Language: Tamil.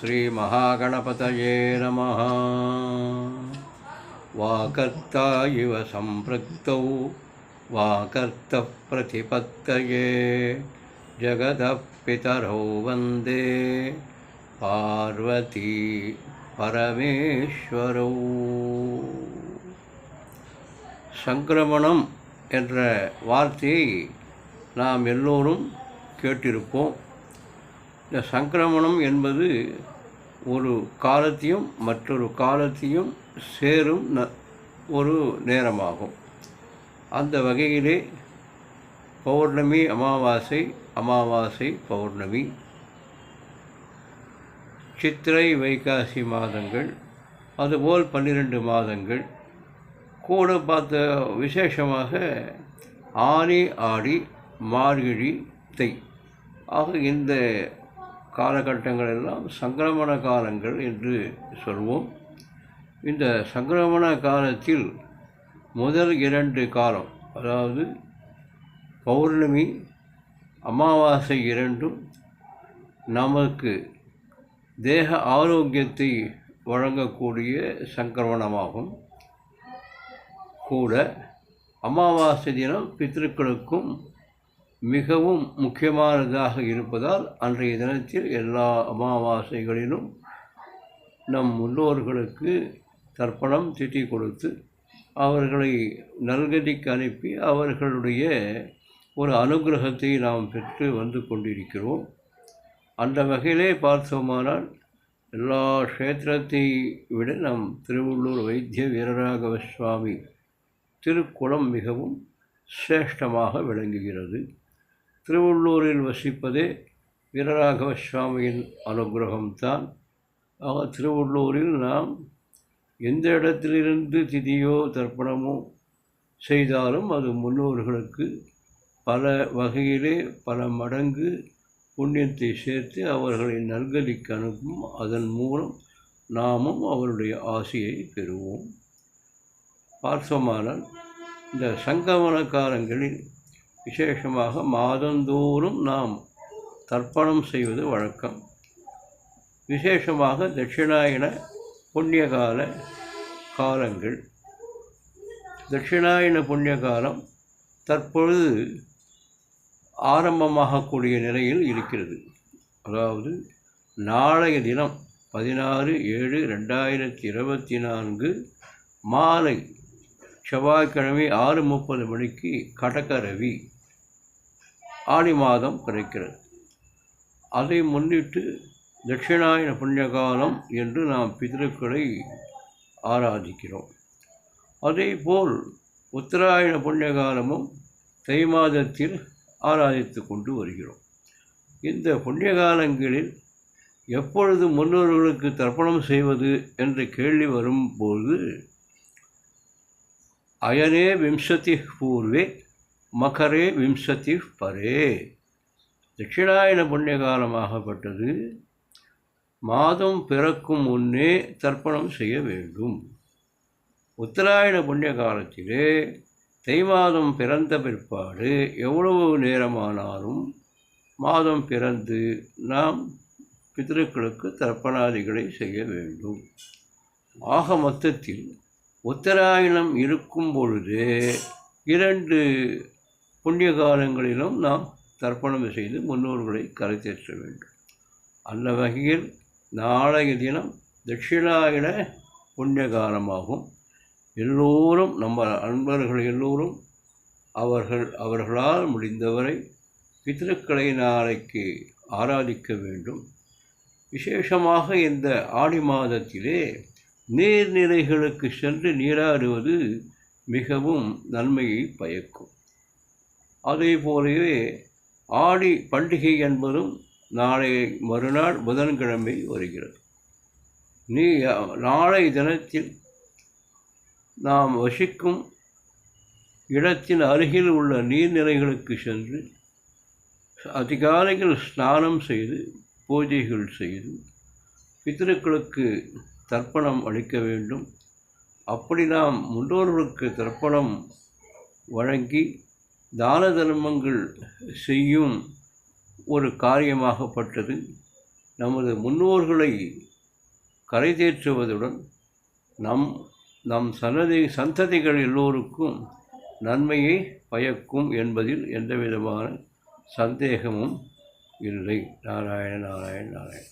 श्रीमहागणपतये नमः वाकर्ता इव सम्पृक्तौ वाकर्तः प्रतिपत्तये जगतः पितरौ वन्दे பார்வதி பரமேஸ்வரோ சங்கிரமணம் என்ற வார்த்தையை நாம் எல்லோரும் கேட்டிருப்போம் இந்த சங்கிரமணம் என்பது ஒரு காலத்தையும் மற்றொரு காலத்தையும் சேரும் ந ஒரு நேரமாகும். அந்த வகையிலே பௌர்ணமி அமாவாசை அமாவாசை பௌர்ணமி சித்திரை வைகாசி மாதங்கள் அதுபோல் பன்னிரெண்டு மாதங்கள். கூட பார்த்த விசேஷமாக ஆனி ஆடி மார்கழி தை. ஆக இந்த காலகட்டங்கள் எல்லாம் சங்கிரமண காலங்கள் என்று சொல்வோம். இந்த சங்கிரமண காலத்தில் முதல் இரண்டு காலம் அதாவது பௌர்ணமி அமாவாசை இரண்டும் நமக்கு தேக ஆரோக்கியத்தை வழங்கக்கூடிய சங்கிரமணமாகும். கூட அமாவாசை தினம் பித்திருக்களுக்கும் மிகவும் முக்கியமானதாக இருப்பதால் அன்றைய தினத்தில் எல்லா அமாவாசைகளிலும் நம் முன்னோர்களுக்கு தர்ப்பணம் திட்டி கொடுத்து அவர்களை நல்கதிக்கு அனுப்பி அவர்களுடைய ஒரு அனுகிரகத்தை நாம் பெற்று வந்து கொண்டிருக்கிறோம். அந்த வகையிலே பார்த்தோமானால் எல்லா க்ஷேத்திரத்தை விட நம் திருவள்ளூர் வைத்திய வீரராகவ சுவாமி திருக்குளம் மிகவும் சிரேஷ்டமாக விளங்குகிறது. திருவள்ளூரில் வசிப்பதே வீரராகவ சுவாமியின் அனுகிரகம்தான். ஆக திருவள்ளூரில் நாம் எந்த இடத்திலிருந்து திதியோ தர்ப்பணமோ செய்தாலும் அது முன்னோர்களுக்கு பல வகையிலே பல மடங்கு புண்ணியத்தை சேர்த்து அவர்களை நல்கதிக்கு அனுப்பும். அதன் மூலம் நாமும் அவருடைய ஆசையை பெறுவோம். பார்த்தோமானால் இந்த சங்கமனக்காரங்களில் விசேஷமாக மாதந்தோறும் நாம் தர்ப்பணம் செய்வது வழக்கம். விசேஷமாக தட்சிணாயன புண்ணியகால காலங்கள். தட்சிணாயன புண்ணிய காலம் தற்பொழுது ஆரம்பமாகக்கூடிய நிலையில் இருக்கிறது. அதாவது நாளைய தினம் பதினாறு ஏழு ரெண்டாயிரத்தி இருபத்தி நான்கு மாலை செவ்வாய்க்கிழமை ஆறு முப்பது மணிக்கு கடக ரவி ஆடி மாதம் கிடைக்கிறது. அதை முன்னிட்டு தட்சிணாயன புண்ணியகாலம் என்று நாம் பிதருக்களை ஆராதிக்கிறோம். அதேபோல் உத்தராயண புண்ணியகாலமும் தை மாதத்தில் ஆராதித்து கொண்டு வருகிறோம். இந்த புண்ணியகாலங்களில் எப்பொழுது முன்னோர்களுக்கு தர்ப்பணம் செய்வது என்ற கேள்வி வரும்போது அயனே விம்சதி பூர்வே மகரே விம்சதி பரே. தட்சிணாயன புண்ணிய காலமாகப்பட்டது மாதம் பிறக்கும் முன்னே தர்ப்பணம் செய்ய வேண்டும். உத்தராயண புண்ணிய காலத்திலே தை மாதம் பிறந்த பிற்பாடு எவ்வளவு நேரமானாலும் மாதம் பிறந்து நாம் பிதர்களுக்கு தர்ப்பணாதிகளை செய்ய வேண்டும். ஆக மொத்தத்தில் உத்தராயணம் இருக்கும் பொழுது இரண்டு புண்ணிய காலங்களிலும் நாம் தர்ப்பணம் செய்து முன்னோர்களை கரைத்தேற்ற வேண்டும். அந்த வகையில் நாளைய தினம் தட்சிணாயன புண்ணிய காலமாகும் எல்லோரும் நம்ம அன்பர்கள் எல்லோரும் அவர்கள் அவர்களால் முடிந்தவரை பித்திருக்களை நாளைக்கு ஆராதிக்க வேண்டும். விசேஷமாக இந்த ஆடி மாதத்திலே நீர்நிலைகளுக்கு சென்று நீராடுவது மிகவும் நன்மையை பயக்கும். அதே போலவே ஆடி பண்டிகை என்பதும் நாளை மறுநாள் புதன்கிழமை வருகிறது. நீ நாளை தினத்தில் நாம் வசிக்கும் இடத்தின் அருகில் உள்ள நீர்நிலைகளுக்கு சென்று அதிகாலையில் ஸ்நானம் செய்து பூஜைகள் செய்து பித்திருக்களுக்கு தர்ப்பணம் அளிக்க வேண்டும். அப்படி நாம் முன்னோர்களுக்கு தர்ப்பணம் வழங்கி தான தர்மங்கள் செய்யும் ஒரு காரியமாகப்பட்டது. நமது முன்னோர்களை கரை தேற்றுவதுடன் நம் நம் சன்னதி சந்ததிகள் எல்லோருக்கும் நன்மையை பயக்கும் என்பதில் எந்தவிதமான சந்தேகமும் இல்லை. நாராயண நாராயண நாராயண.